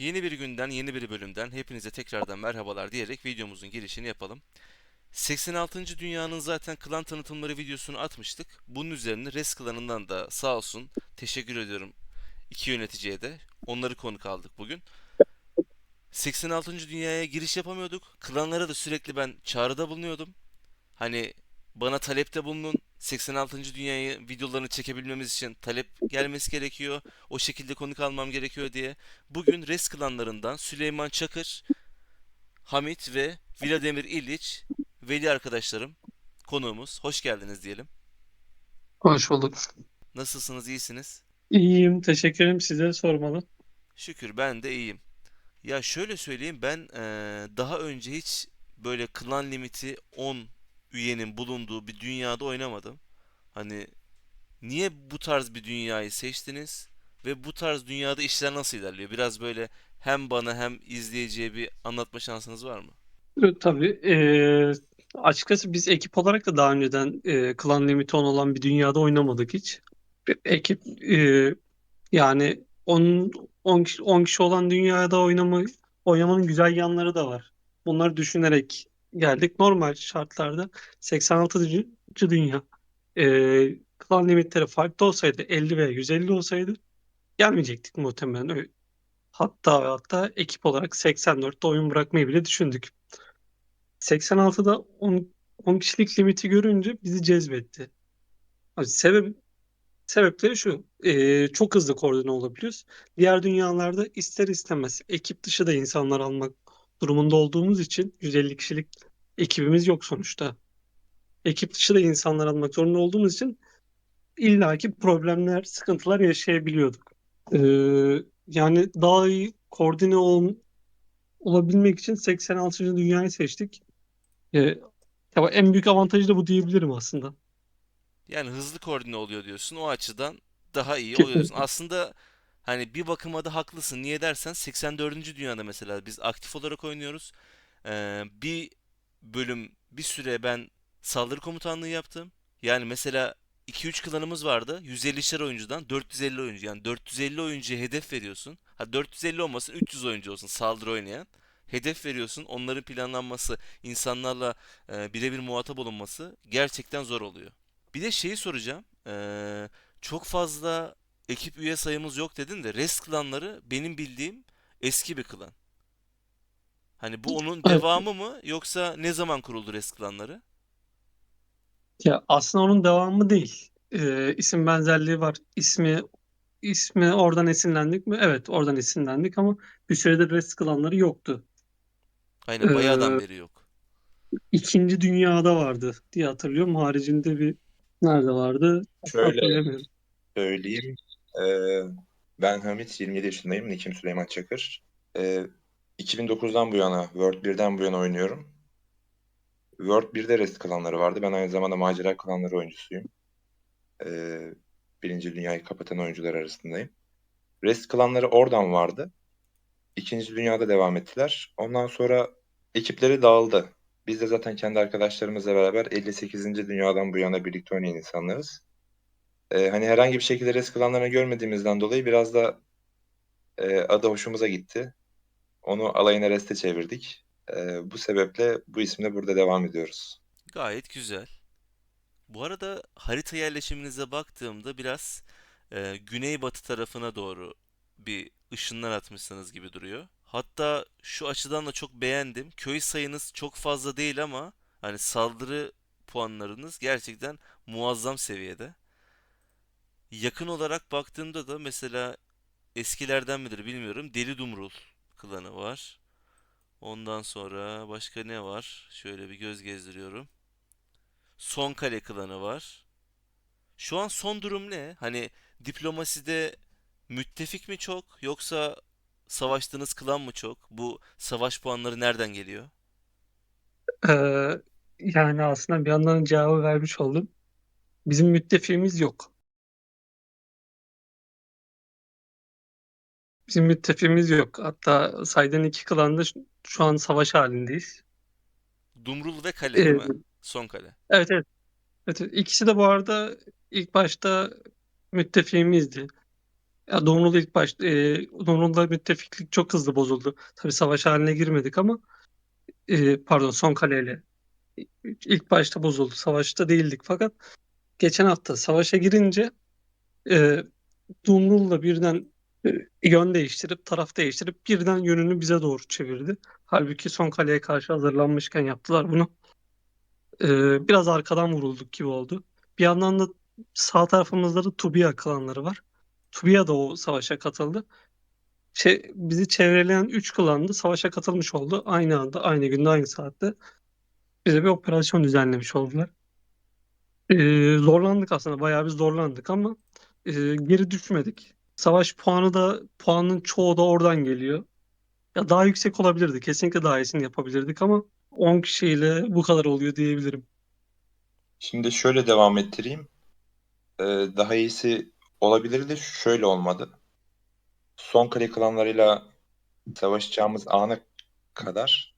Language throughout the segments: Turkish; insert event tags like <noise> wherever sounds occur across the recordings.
Yeni bir günden, yeni bir bölümden hepinize tekrardan merhabalar diyerek videomuzun girişini yapalım. 86. Dünyanın zaten klan tanıtımları videosunu atmıştık. Bunun üzerine Res klanından da sağ olsun teşekkür ediyorum iki yöneticiye de. Onları konuk aldık bugün. 86. Dünyaya giriş yapamıyorduk. Klanlara da sürekli ben çağrıda bulunuyordum. Hani bana talepte bulunun. 86. Dünyayı videolarını çekebilmemiz için talep gelmesi gerekiyor. O şekilde konuk almam gerekiyor diye. Bugün Res klanlarından Süleyman Çakır, Hamit ve Vladimir İliç, Veli arkadaşlarım, konuğumuz. Hoş geldiniz diyelim. Hoş bulduk. Nasılsınız, iyisiniz? İyiyim, teşekkür ederim. Size sormalı. Şükür ben de iyiyim. Ya şöyle söyleyeyim ben eee, daha önce hiç böyle klan limiti 10 üyenin bulunduğu bir dünyada oynamadım. Hani niye bu tarz bir dünyayı seçtiniz ve bu tarz dünyada işler nasıl ilerliyor? Biraz böyle hem bana hem izleyiciye bir anlatma şansınız var mı? Tabii. eee, açıkçası biz ekip olarak da daha önceden eee klan limiti 10 olan bir dünyada oynamadık hiç. Ekip eee, yani 10, 10 kişi, 10 kişi olan dünyada oynama, oynamanın güzel yanları da var. Bunları düşünerek geldik. Normal şartlarda 86. dünya eee klan limitleri farklı olsaydı 50 veya 150 olsaydı gelmeyecektik muhtemelen. Hatta hatta ekip olarak 84'te oyun bırakmayı bile düşündük. 86'da 10, 10 kişilik limiti görünce bizi cezbetti. Abi sebep, sebepleri şu. e, çok hızlı koordine olabiliyoruz. Diğer dünyalarda ister istemez ekip dışı da insanlar almak durumunda olduğumuz için 150 kişilik ekibimiz yok sonuçta. Ekip dışı da insanlar almak zorunda olduğumuz için illaki problemler, sıkıntılar yaşayabiliyorduk. E, yani daha iyi koordine ol, olabilmek için 86. dünyayı seçtik. E, ya en büyük avantajı da bu diyebilirim aslında. Yani hızlı koordine oluyor diyorsun. O açıdan daha iyi oluyorsun. Aslında hani bir bakıma da haklısın. Niye dersen 84. dünyada mesela biz aktif olarak oynuyoruz. Ee, bir bölüm bir süre ben saldırı komutanlığı yaptım. Yani mesela 2-3 klanımız vardı. 150'şer oyuncudan 450 oyuncu. Yani 450 oyuncuya hedef veriyorsun. Ha 450 olmasın 300 oyuncu olsun saldırı oynayan. Hedef veriyorsun. Onların planlanması, insanlarla e, birebir muhatap olunması gerçekten zor oluyor. Bir de şeyi soracağım. Ee, çok fazla ekip üye sayımız yok dedin de Rest klanları benim bildiğim eski bir klan. Hani bu onun devamı mı yoksa ne zaman kuruldu Rest klanları? Ya aslında onun devamı değil. Ee, isim benzerliği var. İsmi ismi oradan esinlendik mi? Evet, oradan esinlendik ama bir süredir rest klanları yoktu. Aynen bayağıdan Ee, beri yok. İkinci Dünya'da vardı diye hatırlıyorum. Haricinde bir nerede vardı? Şöyle söyleyeyim. Ee, ben Hamit, 27 yaşındayım. Nikim Süleyman Çakır. Ee, 2009'dan bu yana, World 1'den bu yana oynuyorum. World 1'de Rest klanları vardı. Ben aynı zamanda macera klanları oyuncusuyum. Ee, Birinci Dünyayı kapatan oyuncular arasındayım. Rest klanları oradan vardı. İkinci Dünya'da devam ettiler. Ondan sonra ekipleri dağıldı. Biz de zaten kendi arkadaşlarımızla beraber 58. Dünyadan bu yana birlikte oynayan insanlarız. Ee, hani herhangi bir şekilde res klanlarını görmediğimizden dolayı biraz da e, adı hoşumuza gitti. Onu alayına reste çevirdik. Ee, bu sebeple bu isimle burada devam ediyoruz. Gayet güzel. Bu arada harita yerleşiminize baktığımda biraz e, güneybatı tarafına doğru bir ışınlar atmışsınız gibi duruyor. Hatta şu açıdan da çok beğendim. Köy sayınız çok fazla değil ama hani saldırı puanlarınız gerçekten muazzam seviyede. Yakın olarak baktığımda da mesela eskilerden midir bilmiyorum. Deli Dumrul klanı var. Ondan sonra başka ne var? Şöyle bir göz gezdiriyorum. Son Kale klanı var. Şu an son durum ne? Hani diplomaside müttefik mi çok yoksa savaştığınız klan mı çok? Bu savaş puanları nereden geliyor? Ee, yani aslında bir yandan cevabı vermiş oldum. Bizim müttefiğimiz yok. Bizim müttefiğimiz yok. Hatta saydığın iki klanda şu, şu an savaş halindeyiz. Dumrul ve Kale Ee, mi? Son Kale. evet, evet, evet. evet. İkisi de bu arada ilk başta müttefiğimizdi. Ya Dumrul ilk başta e, Dumrul'la müttefiklik çok hızlı bozuldu. Tabii savaş haline girmedik ama e, pardon son kaleyle ilk başta bozuldu. Savaşta değildik fakat geçen hafta savaşa girince e, Dumrul'la birden yön değiştirip taraf değiştirip birden yönünü bize doğru çevirdi. Halbuki son kaleye karşı hazırlanmışken yaptılar bunu. E, biraz arkadan vurulduk gibi oldu. Bir yandan da sağ tarafımızda da Tubiya klanları var. Tubiya da o savaşa katıldı. Şey, bizi çevreleyen 3 klan savaşa katılmış oldu. Aynı anda, aynı günde, aynı saatte. Bize bir operasyon düzenlemiş oldular. Ee, zorlandık aslında. Bayağı bir zorlandık ama e, geri düşmedik. Savaş puanı da puanın çoğu da oradan geliyor. Ya daha yüksek olabilirdi. Kesinlikle daha iyisini yapabilirdik ama 10 kişiyle bu kadar oluyor diyebilirim. Şimdi şöyle devam ettireyim. Ee, daha iyisi olabilirdi. Şöyle olmadı. Son kale klanlarıyla savaşacağımız ana kadar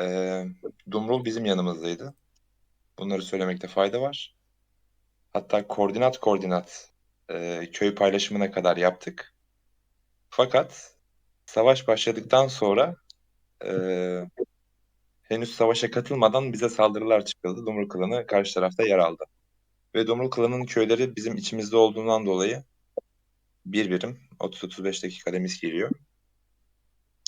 e, Dumrul bizim yanımızdaydı. Bunları söylemekte fayda var. Hatta koordinat koordinat e, köy paylaşımına kadar yaptık. Fakat savaş başladıktan sonra e, henüz savaşa katılmadan bize saldırılar çıkıldı. Dumrul klanı karşı tarafta yer aldı. Ve Dumrul klanının köyleri bizim içimizde olduğundan dolayı bir birim 30-35 dakikada mis geliyor.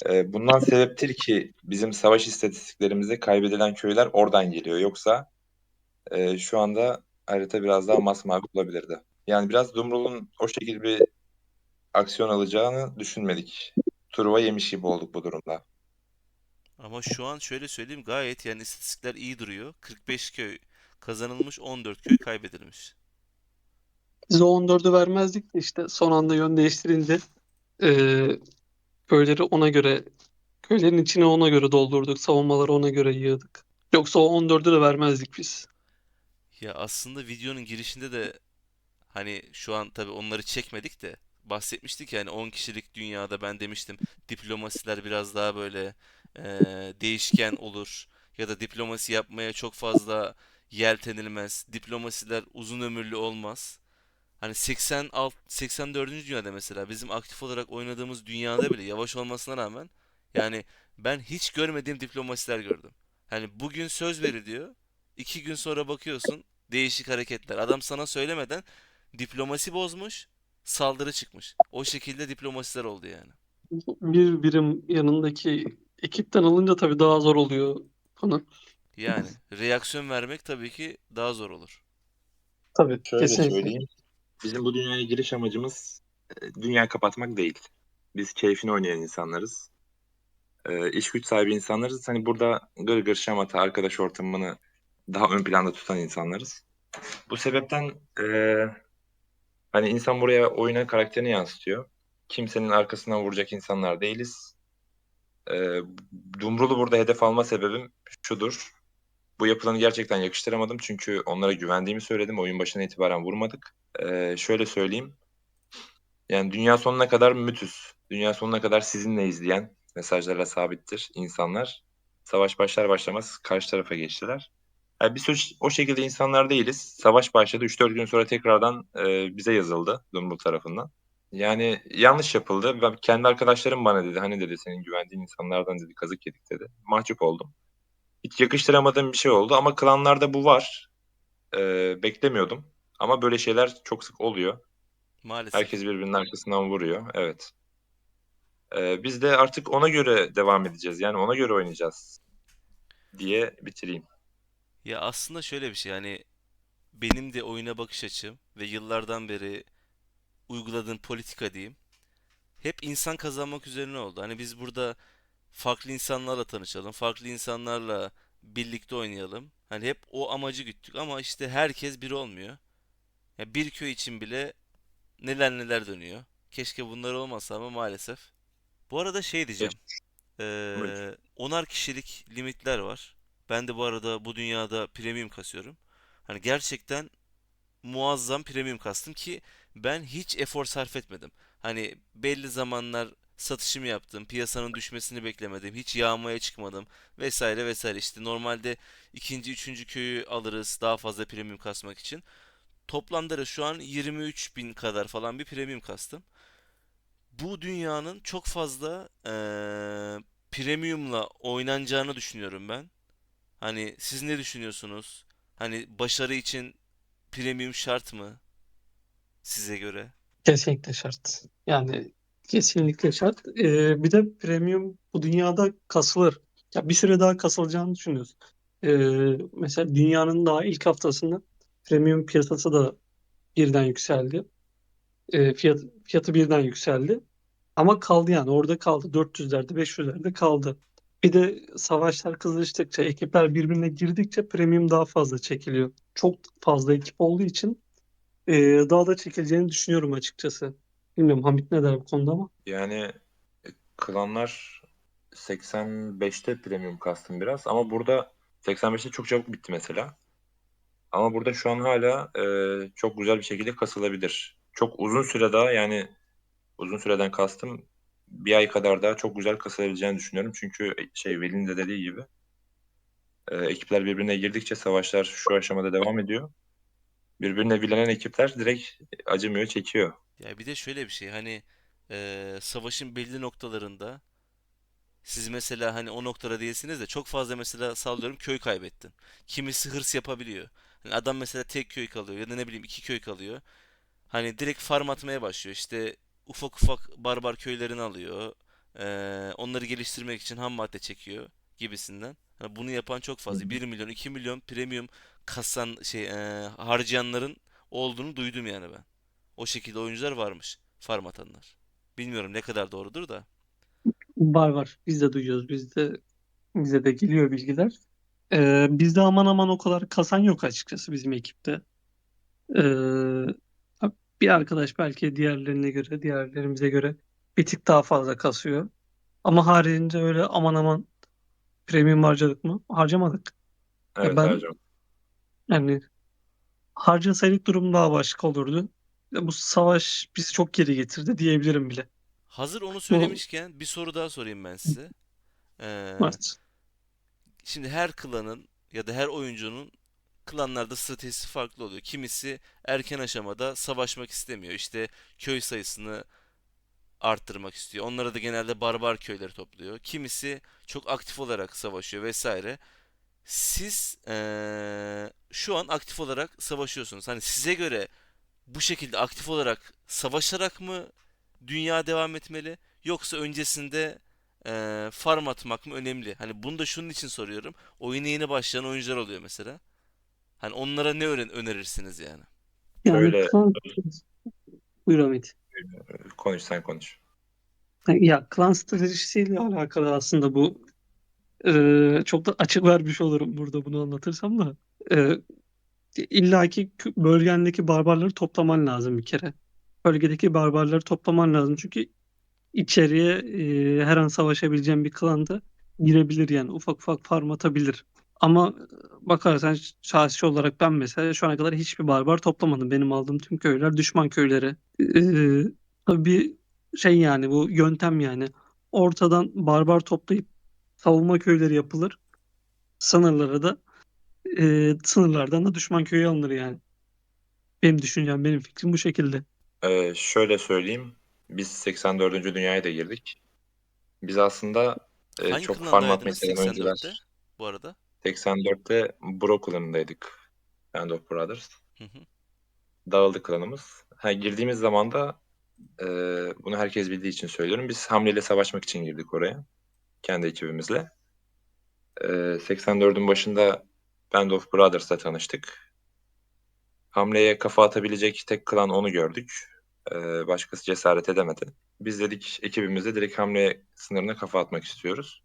Ee, bundan sebeptir ki bizim savaş istatistiklerimizde kaybedilen köyler oradan geliyor. Yoksa e, şu anda harita biraz daha masmavi olabilirdi. Yani biraz Dumrul'un o şekilde bir aksiyon alacağını düşünmedik. Turva yemiş gibi olduk bu durumda. Ama şu an şöyle söyleyeyim gayet yani istatistikler iyi duruyor. 45 köy kazanılmış, 14 köy kaybedilmiş. Biz o 14'ü vermezdik de işte son anda yön değiştirince e, köyleri ona göre köylerin içine ona göre doldurduk. Savunmaları ona göre yığdık. Yoksa o 14'ü de vermezdik biz. Ya aslında videonun girişinde de hani şu an tabii onları çekmedik de bahsetmiştik yani 10 kişilik dünyada ben demiştim diplomasiler biraz daha böyle eee, değişken olur ya da diplomasi yapmaya çok fazla yeltenilmez. Diplomasiler uzun ömürlü olmaz. Hani 86 84. dünyada mesela bizim aktif olarak oynadığımız dünyada bile yavaş olmasına rağmen yani ben hiç görmediğim diplomasiler gördüm. Hani bugün söz veriliyor. iki gün sonra bakıyorsun değişik hareketler. Adam sana söylemeden diplomasi bozmuş, saldırı çıkmış. O şekilde diplomasiler oldu yani. Bir birim yanındaki ekipten alınca tabii daha zor oluyor bana. Yani reaksiyon vermek tabii ki daha zor olur. Tabii Şöyle kesinlikle. söyleyeyim. Bizim bu dünyaya giriş amacımız e, dünyayı kapatmak değil. Biz keyfini oynayan insanlarız. E, iş güç sahibi insanlarız. Hani burada gır gır şamata, arkadaş ortamını daha ön planda tutan insanlarız. Bu sebepten e, hani insan buraya oyuna karakterini yansıtıyor. Kimsenin arkasından vuracak insanlar değiliz. E, Dumrul'u burada hedef alma sebebim şudur. Bu yapılanı gerçekten yakıştıramadım çünkü onlara güvendiğimi söyledim. Oyun başına itibaren vurmadık. Ee, şöyle söyleyeyim. Yani dünya sonuna kadar mütüz. Dünya sonuna kadar sizinle izleyen mesajlarla sabittir insanlar. Savaş başlar başlamaz karşı tarafa geçtiler. Yani biz o, şekilde insanlar değiliz. Savaş başladı. 3-4 gün sonra tekrardan e, bize yazıldı Dumrul tarafından. Yani yanlış yapıldı. Ben, kendi arkadaşlarım bana dedi. Hani dedi senin güvendiğin insanlardan dedi kazık yedik dedi. Mahcup oldum. Hiç yakıştıramadığım bir şey oldu ama klanlarda bu var. Ee, beklemiyordum. Ama böyle şeyler çok sık oluyor. Maalesef. Herkes birbirinin arkasından vuruyor. Evet. Ee, biz de artık ona göre devam edeceğiz. Yani ona göre oynayacağız diye bitireyim. Ya aslında şöyle bir şey hani benim de oyuna bakış açım ve yıllardan beri uyguladığım politika diyeyim. Hep insan kazanmak üzerine oldu. Hani biz burada farklı insanlarla tanışalım, farklı insanlarla birlikte oynayalım. Hani hep o amacı güttük ama işte herkes bir olmuyor. Ya bir köy için bile neler neler dönüyor. Keşke bunlar olmasa ama maalesef. Bu arada şey diyeceğim. Ee, 10'ar kişilik limitler var. Ben de bu arada bu dünyada premium kasıyorum. Hani gerçekten muazzam premium kastım ki ben hiç efor sarf etmedim. Hani belli zamanlar satışımı yaptım, piyasanın düşmesini beklemedim, hiç yağmaya çıkmadım vesaire vesaire. İşte normalde ikinci, üçüncü köyü alırız daha fazla premium kasmak için. Toplamda da şu an 23 bin kadar falan bir premium kastım. Bu dünyanın çok fazla eee premiumla oynanacağını düşünüyorum ben. Hani siz ne düşünüyorsunuz? Hani başarı için premium şart mı size göre? Kesinlikle şart. Yani kesinlikle şart. Ee, bir de premium bu dünyada kasılır. Ya bir süre daha kasılacağını düşünüyoruz. Ee, mesela dünyanın daha ilk haftasında premium piyasası da birden yükseldi. Ee, fiyat, fiyatı birden yükseldi. Ama kaldı yani orada kaldı. 400'lerde 500'lerde kaldı. Bir de savaşlar kızıştıkça, ekipler birbirine girdikçe premium daha fazla çekiliyor. Çok fazla ekip olduğu için e, daha da çekileceğini düşünüyorum açıkçası. Bilmiyorum Hamit ne der bu konuda ama. Yani e, klanlar 85'te premium kastım biraz ama burada 85'te çok çabuk bitti mesela. Ama burada şu an hala e, çok güzel bir şekilde kasılabilir. Çok uzun süre daha yani uzun süreden kastım bir ay kadar daha çok güzel kasılabileceğini düşünüyorum. Çünkü şey Veli'nin de dediği gibi e, ekipler birbirine girdikçe savaşlar şu aşamada devam ediyor. Birbirine bilenen ekipler direkt acımıyor, çekiyor. Ya bir de şöyle bir şey hani eee, savaşın belli noktalarında siz mesela hani o noktada değilsiniz de çok fazla mesela sallıyorum köy kaybettin. Kimisi hırs yapabiliyor. Hani adam mesela tek köy kalıyor ya da ne bileyim iki köy kalıyor. Hani direkt farm atmaya başlıyor. İşte ufak ufak barbar köylerini alıyor. Eee, onları geliştirmek için ham madde çekiyor gibisinden. Hani bunu yapan çok fazla. bir milyon 2 milyon premium kasan şey eee, harcayanların olduğunu duydum yani ben. O şekilde oyuncular varmış. Farm atanlar. Bilmiyorum ne kadar doğrudur da. Var var. Biz de duyuyoruz. Biz de bize de geliyor bilgiler. Ee, bizde aman aman o kadar kasan yok açıkçası bizim ekipte. Ee, bir arkadaş belki diğerlerine göre, diğerlerimize göre bir tık daha fazla kasıyor. Ama haricinde öyle aman aman premium harcadık mı? Harcamadık. Ya Evet ben Ercan. yani harcasaydık durum daha başka olurdu. Ya bu savaş bizi çok geri getirdi diyebilirim bile. Hazır onu söylemişken bir soru daha sorayım ben size. Ee, Mart. şimdi her klanın ya da her oyuncunun klanlarda stratejisi farklı oluyor. Kimisi erken aşamada savaşmak istemiyor. İşte köy sayısını arttırmak istiyor. Onlara da genelde barbar köyleri topluyor. Kimisi çok aktif olarak savaşıyor vesaire. Siz eee, şu an aktif olarak savaşıyorsunuz. Hani size göre bu şekilde aktif olarak savaşarak mı dünya devam etmeli yoksa öncesinde eee farm atmak mı önemli? Hani bunu da şunun için soruyorum. Oyuna yeni başlayan oyuncular oluyor mesela. Hani onlara ne öğren önerirsiniz yani? Yani klan... Buyur Hamit. konuş sen konuş. Ya klan stratejisiyle alakalı aslında bu Ee, çok da açık vermiş olurum burada bunu anlatırsam da. Ee, illaki kü- bölgendeki barbarları toplaman lazım bir kere. Bölgedeki barbarları toplaman lazım çünkü içeriye e, her an savaşabileceğin bir klanda girebilir yani ufak ufak farm atabilir. Ama bakarsan şahsi olarak ben mesela şu ana kadar hiçbir barbar toplamadım. Benim aldığım tüm köyler düşman köyleri. Ee, tabii bir şey yani bu yöntem yani. Ortadan barbar toplayıp savunma köyleri yapılır. Sınırlara da e, sınırlardan da düşman köyü alınır yani. Benim düşüncem, benim fikrim bu şekilde. Ee, şöyle söyleyeyim. Biz 84. dünyaya da girdik. Biz aslında e, Hangi çok farm 84'te oyuncular. bu arada? 84'te Bro klanındaydık. Band of Brothers. Hı hı. Dağıldı klanımız. Ha, girdiğimiz zaman da e, bunu herkes bildiği için söylüyorum. Biz hamleyle savaşmak için girdik oraya. Kendi ekibimizle. E, 84'ün başında Band of Brothers'la tanıştık. Hamleye kafa atabilecek tek klan onu gördük. E, başkası cesaret edemedi. Biz dedik ekibimizde direkt hamle sınırına kafa atmak istiyoruz.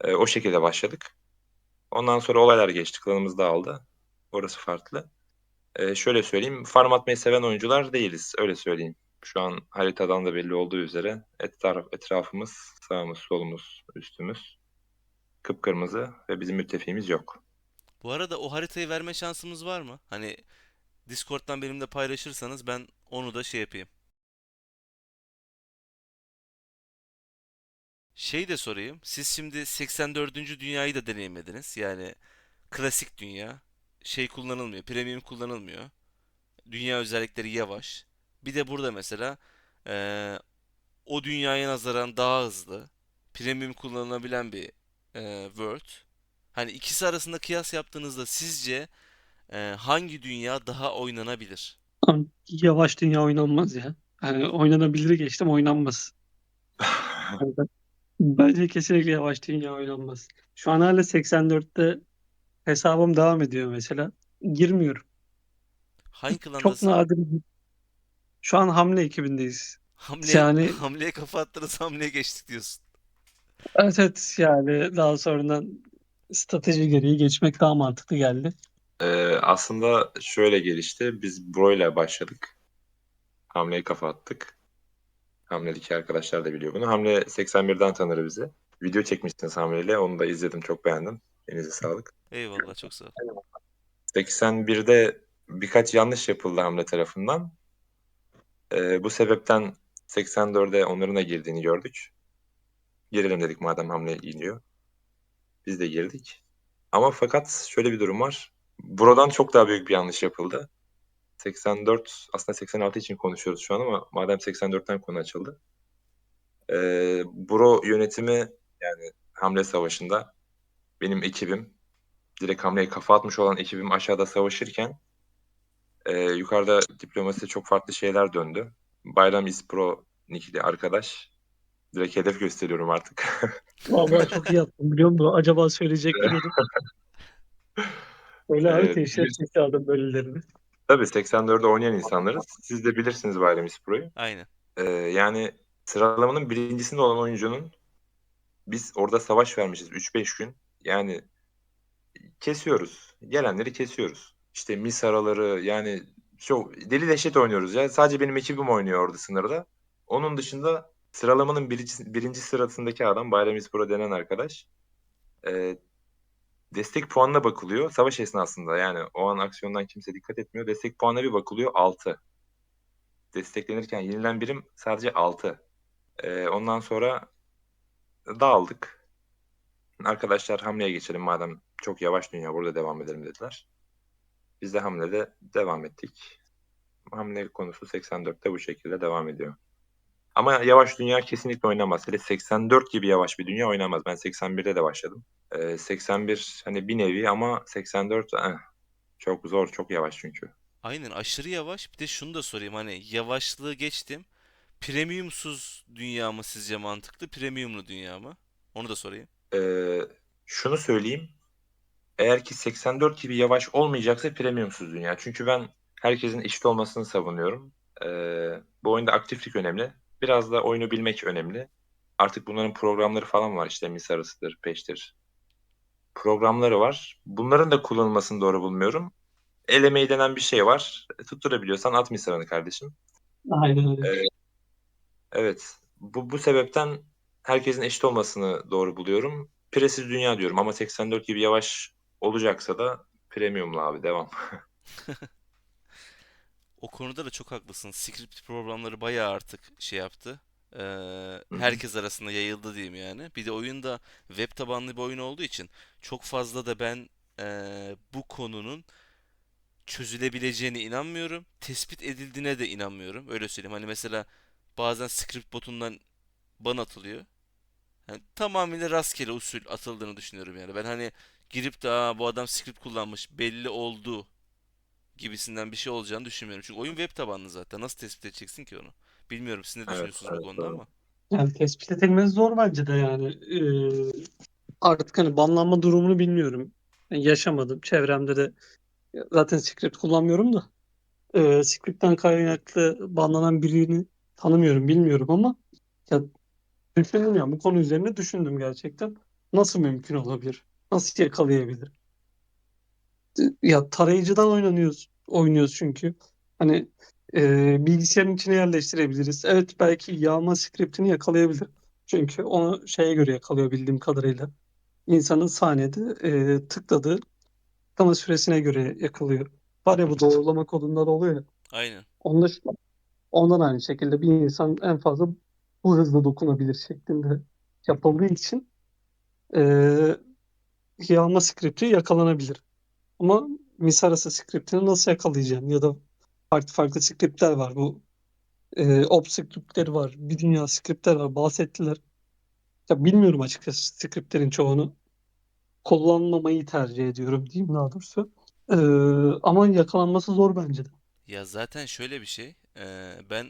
E, o şekilde başladık. Ondan sonra olaylar geçti. Klanımız dağıldı. Orası farklı. E, şöyle söyleyeyim. Farm atmayı seven oyuncular değiliz. Öyle söyleyeyim. Şu an haritadan da belli olduğu üzere etraf, etrafımız, sağımız, solumuz, üstümüz kıpkırmızı ve bizim müttefiğimiz yok. Bu arada o haritayı verme şansımız var mı? Hani Discord'dan benimle paylaşırsanız ben onu da şey yapayım. Şey de sorayım. Siz şimdi 84. dünyayı da deneyimlediniz. Yani klasik dünya. Şey kullanılmıyor. Premium kullanılmıyor. dünya özellikleri yavaş. Bir de burada mesela eee, o dünyaya nazaran daha hızlı, premium kullanılabilen bir eee Word. Hani ikisi arasında kıyas yaptığınızda sizce eee, hangi dünya daha oynanabilir? Yavaş dünya oynanmaz ya. Yani oynanabilir geçtim oynanmaz. <laughs> Bence kesinlikle yavaş dünya oynanmaz. Şu an hala 84'te hesabım devam ediyor mesela. Girmiyorum. Hangi Çok klandasın? nadir. Şu an hamle ekibindeyiz. Hamleye, Yani <laughs> hamleye kafa attınız hamleye geçtik diyorsun. evet, evet yani daha sonradan strateji gereği geçmek daha mantıklı geldi. Ee, aslında şöyle gelişti. Biz Bro ile başladık. Hamle'ye kafa attık. Hamle'deki arkadaşlar da biliyor bunu. Hamle 81'den tanır bizi. Video çekmiştiniz Hamle ile. Onu da izledim. Çok beğendim. Elinize sağlık. Eyvallah çok sağ ol. 81'de birkaç yanlış yapıldı Hamle tarafından. Ee, bu sebepten 84'e onların da girdiğini gördük. Girelim dedik madem Hamle iniyor. Biz de girdik. Ama fakat şöyle bir durum var. Bro'dan çok daha büyük bir yanlış yapıldı. 84 aslında 86 için konuşuyoruz şu an ama madem 84'ten konu açıldı. Ee, Bro yönetimi yani Hamle Savaşı'nda benim ekibim direkt hamleye kafa atmış olan ekibim aşağıda savaşırken e, yukarıda diplomaside çok farklı şeyler döndü. Bayram İspro Nikli arkadaş direkt hedef gösteriyorum artık. <laughs> Vallahi çok iyi yaptım biliyor musun? Acaba söyleyecek <laughs> mi dedim. <laughs> Öyle harita işleri çekti adam böylelerini. Tabii 84'de oynayan insanlarız. Siz de bilirsiniz Bayram İspro'yu. Aynen. Ee, yani sıralamanın birincisinde olan oyuncunun biz orada savaş vermişiz 3-5 gün. Yani kesiyoruz. Gelenleri kesiyoruz. İşte mis araları yani çok deli dehşet oynuyoruz ya. Sadece benim ekibim oynuyor orada sınırda. Onun dışında sıralamanın birinci, birinci sırasındaki adam Bayram İspro denen arkadaş. e, destek puanına bakılıyor. Savaş esnasında yani o an aksiyondan kimse dikkat etmiyor. Destek puanına bir bakılıyor 6. Desteklenirken yenilen birim sadece 6. Ee, ondan sonra dağıldık. Arkadaşlar hamleye geçelim madem çok yavaş dünya burada devam edelim dediler. Biz de hamlede devam ettik. Hamle konusu 84'te bu şekilde devam ediyor. Ama yavaş dünya kesinlikle oynamaz. Hele 84 gibi yavaş bir dünya oynamaz. Ben 81'de de başladım. Ee, 81 hani bir nevi ama 84 eh, çok zor, çok yavaş çünkü. Aynen aşırı yavaş. Bir de şunu da sorayım hani yavaşlığı geçtim. Premiumsuz dünya mı sizce mantıklı? Premiumlu dünya mı? Onu da sorayım. Ee, şunu söyleyeyim. Eğer ki 84 gibi yavaş olmayacaksa premiumsuz dünya. Çünkü ben herkesin eşit olmasını savunuyorum. Ee, bu oyunda aktiflik önemli. Biraz da oyunu bilmek önemli. Artık bunların programları falan var işte Misarısıdır, Peş'tir. Programları var. Bunların da kullanılmasını doğru bulmuyorum. Elemeyi denen bir şey var. E, Tutturabiliyorsan at Misarını kardeşim. Aynen öyle. Evet. Bu, bu sebepten herkesin eşit olmasını doğru buluyorum. Presiz dünya diyorum ama 84 gibi yavaş olacaksa da premiumlu abi devam. <laughs> O konuda da çok haklısın. Script programları bayağı artık şey yaptı. Ee, herkes arasında yayıldı diyeyim yani. Bir de oyun da web tabanlı bir oyun olduğu için çok fazla da ben ee, bu konunun çözülebileceğine inanmıyorum. Tespit edildiğine de inanmıyorum. Öyle söyleyeyim. Hani mesela bazen script botundan ban atılıyor. Yani tamamıyla rastgele usul atıldığını düşünüyorum yani. Ben hani girip de Aa, bu adam script kullanmış belli oldu gibisinden bir şey olacağını düşünmüyorum. Çünkü oyun web tabanlı zaten. Nasıl tespit edeceksin ki onu? Bilmiyorum siz ne Evet, düşünüyorsunuz bu evet konuda doğru. ama. Yani tespit edilmesi zor bence de yani. Ee, artık hani banlanma durumunu bilmiyorum. Yani yaşamadım. Çevremde de zaten script kullanmıyorum da. Ee, script'ten kaynaklı banlanan birini tanımıyorum, bilmiyorum ama ya düşündüm ya bu konu üzerine düşündüm gerçekten. Nasıl mümkün olabilir? Nasıl yakalayabilir? Ya tarayıcıdan oynanıyoruz, oynuyoruz çünkü. Hani e, bilgisayarın içine yerleştirebiliriz. Evet belki yağma skriptini yakalayabilir. Çünkü onu şeye göre yakalıyor bildiğim kadarıyla. İnsanın saniyede e, tıkladığı tıklama süresine göre yakalıyor. Var ya bu doğrulama kodunda da oluyor ya. Aynen. Onda, ondan aynı şekilde bir insan en fazla bu hızla dokunabilir şeklinde yapıldığı için e, yağma skripti yakalanabilir. Ama mis arası skriptini nasıl yakalayacaksın ya da farklı farklı skriptler var. Bu e, op skriptleri var. Bir dünya skriptler var. Bahsettiler. Ya bilmiyorum açıkçası skriptlerin çoğunu. Kullanmamayı tercih ediyorum diyeyim daha doğrusu. Ee, ama yakalanması zor bence de. Ya zaten şöyle bir şey. eee, ben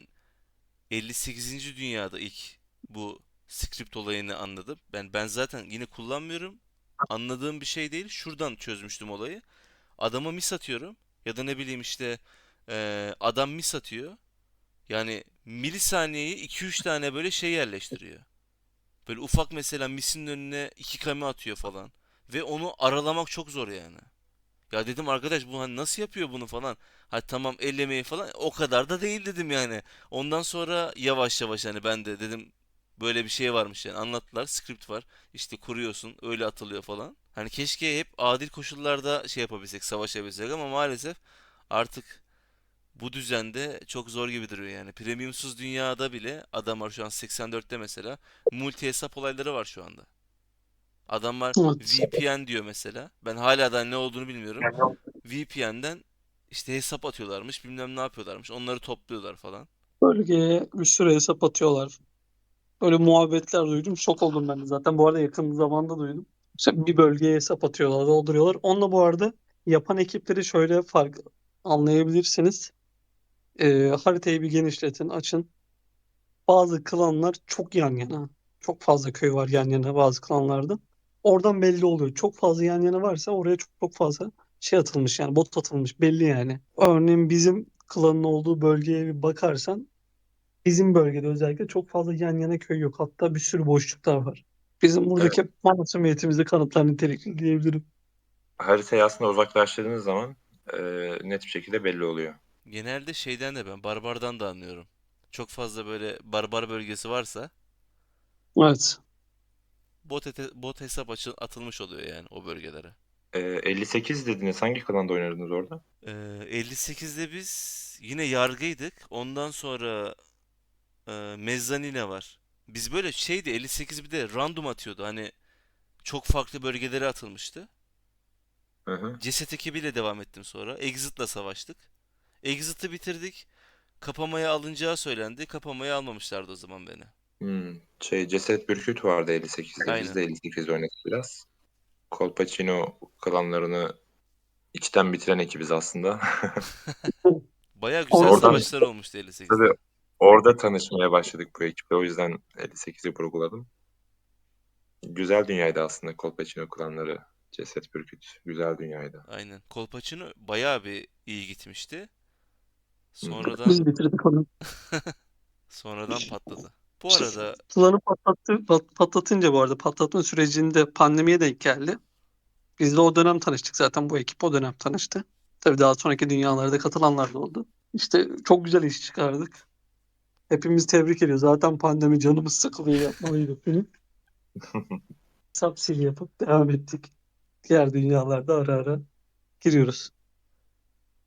58. dünyada ilk bu script olayını anladım. Ben ben zaten yine kullanmıyorum. Anladığım bir şey değil. Şuradan çözmüştüm olayı. Adama mis atıyorum. Ya da ne bileyim işte eee, adam mis atıyor. Yani milisaniyeye 2-3 tane böyle şey yerleştiriyor. Böyle ufak mesela misin önüne iki kame atıyor falan. Ve onu aralamak çok zor yani. Ya dedim arkadaş bu hani nasıl yapıyor bunu falan. Ha tamam ellemeyi falan o kadar da değil dedim yani. Ondan sonra yavaş yavaş hani ben de dedim böyle bir şey varmış yani anlattılar script var işte kuruyorsun öyle atılıyor falan. Hani keşke hep adil koşullarda şey yapabilsek savaşabilsek ama maalesef artık bu düzende çok zor gibi duruyor yani. Premiumsuz dünyada bile adamlar şu an 84'te mesela multi hesap olayları var şu anda. Adamlar Evet. VPN diyor mesela. Ben hala da ne olduğunu bilmiyorum. VPN'den işte hesap atıyorlarmış, bilmem ne yapıyorlarmış. Onları topluyorlar falan. Bölgeye bir sürü hesap atıyorlar. Böyle muhabbetler duydum. Şok oldum ben de. Zaten bu arada yakın zamanda duydum. İşte bir bölgeye hesap atıyorlar, dolduruyorlar. Onunla bu arada yapan ekipleri şöyle fark anlayabilirsiniz. Ee, haritayı bir genişletin, açın. Bazı klanlar çok yan yana. Çok fazla köy var yan yana bazı klanlarda. Oradan belli oluyor. Çok fazla yan yana varsa oraya çok, çok fazla şey atılmış yani bot atılmış belli yani. Örneğin bizim klanın olduğu bölgeye bir bakarsan bizim bölgede özellikle çok fazla yan yana köy yok. Hatta bir sürü boşluklar var. Bizim buradaki masumiyetimizi kanıtlar nitelikli diyebilirim. Haritayı aslında uzaklaştırdığınız zaman e, net bir şekilde belli oluyor. Genelde şeyden de ben barbardan da anlıyorum. Çok fazla böyle barbar bölgesi varsa Evet. bot, ete- bot hesap açı- atılmış oluyor yani o bölgelere. E, 58 dediniz. Hangi klanda oynardınız orada? Ee, 58'de biz yine yargıydık. Ondan sonra e, mezzanine var. Biz böyle şeydi 58 bir de random atıyordu. Hani çok farklı bölgelere atılmıştı. Hı hı. Ceset ekibiyle devam ettim sonra. Exit'la savaştık. Exit'ı bitirdik. Kapamaya alınacağı söylendi. Kapamaya almamışlardı o zaman beni. Hmm, Şey, Ceset Bürküt vardı 58'de. Biz Aynen. de 58 oynadık biraz. Kolpaçino klanlarını içten bitiren ekibiz aslında. <laughs> Baya güzel Oradan- savaşlar olmuştu 58'de. Tabii orada tanışmaya başladık bu ekiple. O yüzden 58'i vurguladım. Güzel dünyaydı aslında Kolpaçino klanları. Ceset Bürküt. Güzel dünyaydı. Aynen. Kolpaçino bayağı bir iyi gitmişti. Sonradan Biz bitirdik onu. <laughs> sonradan patladı. Bu arada Klanı patlattı, pat- patlatınca bu arada patlatma sürecinde pandemiye denk geldi. Biz de o dönem tanıştık zaten bu ekip o dönem tanıştı. Tabii daha sonraki dünyalarda katılanlar da oldu. İşte çok güzel iş çıkardık. Hepimiz tebrik ediyoruz. Zaten pandemi canımız sıkılıyor yapmalıydık bunu. <laughs> Hesap sil yapıp devam ettik. Diğer dünyalarda ara ara giriyoruz.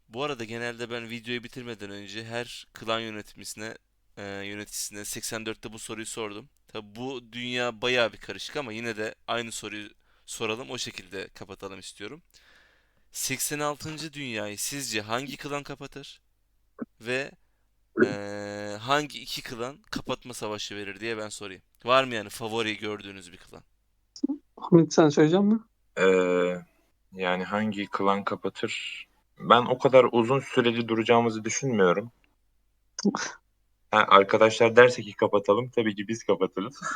Bu arada genelde ben videoyu bitirmeden önce her klan yöneticisine e, yöneticisine 84'te bu soruyu sordum. Tabi bu dünya bayağı bir karışık ama yine de aynı soruyu soralım o şekilde kapatalım istiyorum. 86. dünyayı sizce hangi klan kapatır ve hangi iki klan kapatma savaşı verir diye ben sorayım. Var mı yani favori gördüğünüz bir klan? Ahmet sen söyleyecek misin? Ee, yani hangi klan kapatır? Ben o kadar uzun süreli duracağımızı düşünmüyorum. Ha, arkadaşlar derse ki kapatalım, tabii ki biz kapatırız. <laughs>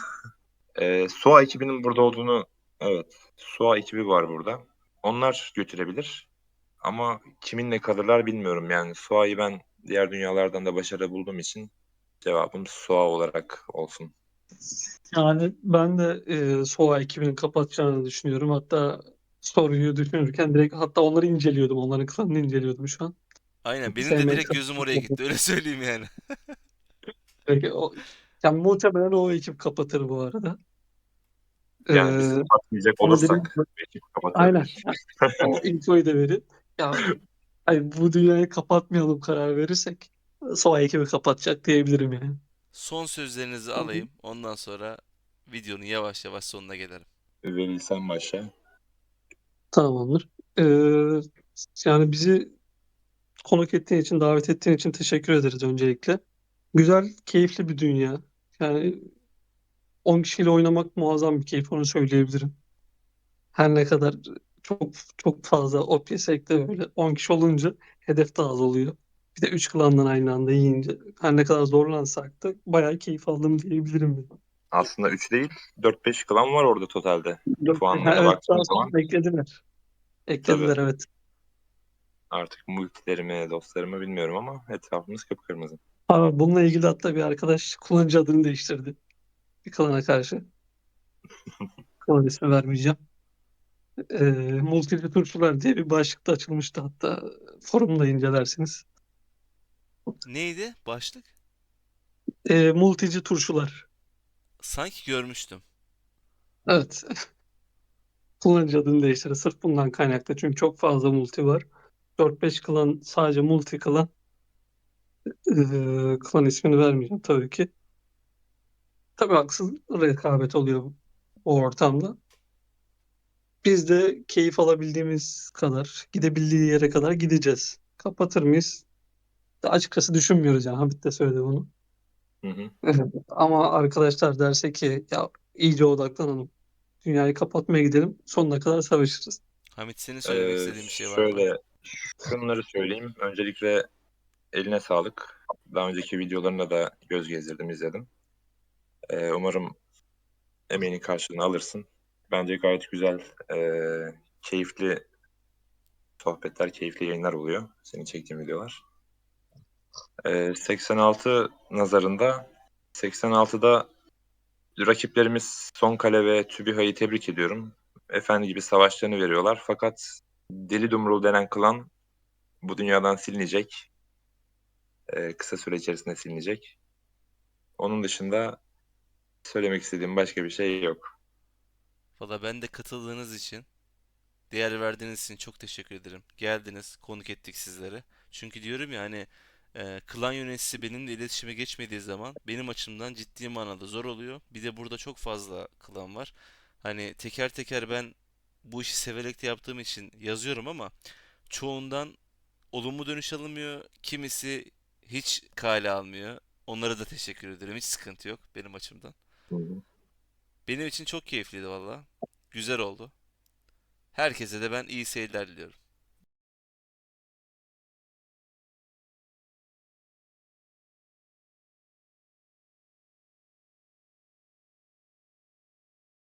Ee, SOA ekibinin burada olduğunu, evet, SOA ekibi var burada. Onlar götürebilir. Ama kiminle kalırlar bilmiyorum. Yani SOA'yı ben diğer dünyalardan da başarı bulduğum için cevabım SOA olarak olsun. Yani ben de e, SOA ekibinin kapatacağını düşünüyorum. Hatta soruyu düşünürken direkt hatta onları inceliyordum. Onların klanını inceliyordum şu an. Aynen benim de Sevmeye direkt gözüm oraya gitti öyle söyleyeyim yani. <laughs> Peki, o, yani muhtemelen o ekip kapatır bu arada. Yani biz Ee, kapatmayacak onu olursak dedim- ekip kapatabilir. aynen. <laughs> O infoyu da verin. Ya ay bu dünyayı kapatmayalım karar verirsek SOA ekibi kapatacak diyebilirim yani. Son sözlerinizi hı. alayım. Ondan sonra videonun yavaş yavaş sonuna gelelim. Veli sen başla. Tamamdır. Ee, yani bizi konuk ettiğin için, davet ettiğin için teşekkür ederiz öncelikle. Güzel, keyifli bir dünya. Yani 10 kişiyle oynamak muazzam bir keyif, onu söyleyebilirim. Her ne kadar çok çok fazla OP de böyle 10 kişi olunca hedef de az oluyor. Bir de 3 klandan aynı anda yiyince her ne kadar zorlansak da bayağı keyif aldım diyebilirim. ben. Aslında 3 değil 4-5 klan var orada totalde. Puanlara evet, daha zaman- eklediler. Eklediler evet. Artık multilerimi, dostlarımı bilmiyorum ama etrafımız kıpkırmızı. Abi bununla ilgili hatta bir arkadaş kullanıcı adını değiştirdi. Bir klana karşı. <laughs> Klan ismi vermeyeceğim. Ee, multili turşular diye bir başlıkta açılmıştı hatta forumda incelersiniz. Neydi başlık? Ee, multici turşular. Sanki görmüştüm. Evet. <laughs> Kullanıcı adını değiştirdi. Sırf bundan kaynaklı. Çünkü çok fazla multi var. 4-5 klan sadece multi klan. Ee, klan ismini vermeyeceğim tabii ki. Tabii haksız rekabet oluyor bu o ortamda. Biz de keyif alabildiğimiz kadar, gidebildiği yere kadar gideceğiz. Kapatır mıyız? Açıkçası düşünmüyoruz yani. Hamit de söyledi bunu. Hı hı. <laughs> Ama arkadaşlar derse ki ya iyice odaklanalım. Dünyayı kapatmaya gidelim. Sonuna kadar savaşırız. Hamit senin söylemek Ee, istediğin bir şey var mı? şöyle şunları söyleyeyim. Öncelikle eline sağlık. Daha önceki videolarına da göz gezdirdim, izledim. Ee, umarım emeğinin karşılığını alırsın. Bence gayet güzel, ee, keyifli sohbetler, keyifli yayınlar oluyor. Senin çektiğin videolar. Ee, 86 nazarında 86'da rakiplerimiz Sonkale ve Tübiha'yı tebrik ediyorum. Efendi gibi savaşlarını veriyorlar. Fakat Deli Dumrul denen klan bu dünyadan silinecek. Ee, kısa süre içerisinde silinecek. Onun dışında söylemek istediğim başka bir şey yok. Valla ben de katıldığınız için, değer verdiğiniz için çok teşekkür ederim. Geldiniz, konuk ettik sizlere. Çünkü diyorum ya hani e, klan yöneticisi benimle iletişime geçmediği zaman benim açımdan ciddi manada zor oluyor. Bir de burada çok fazla klan var. Hani teker teker ben bu işi severek de yaptığım için yazıyorum ama çoğundan olumlu dönüş alınmıyor. Kimisi hiç kale almıyor. Onlara da teşekkür ederim. Hiç sıkıntı yok benim açımdan. Benim için çok keyifliydi valla. Güzel oldu. Herkese de ben iyi seyirler diliyorum.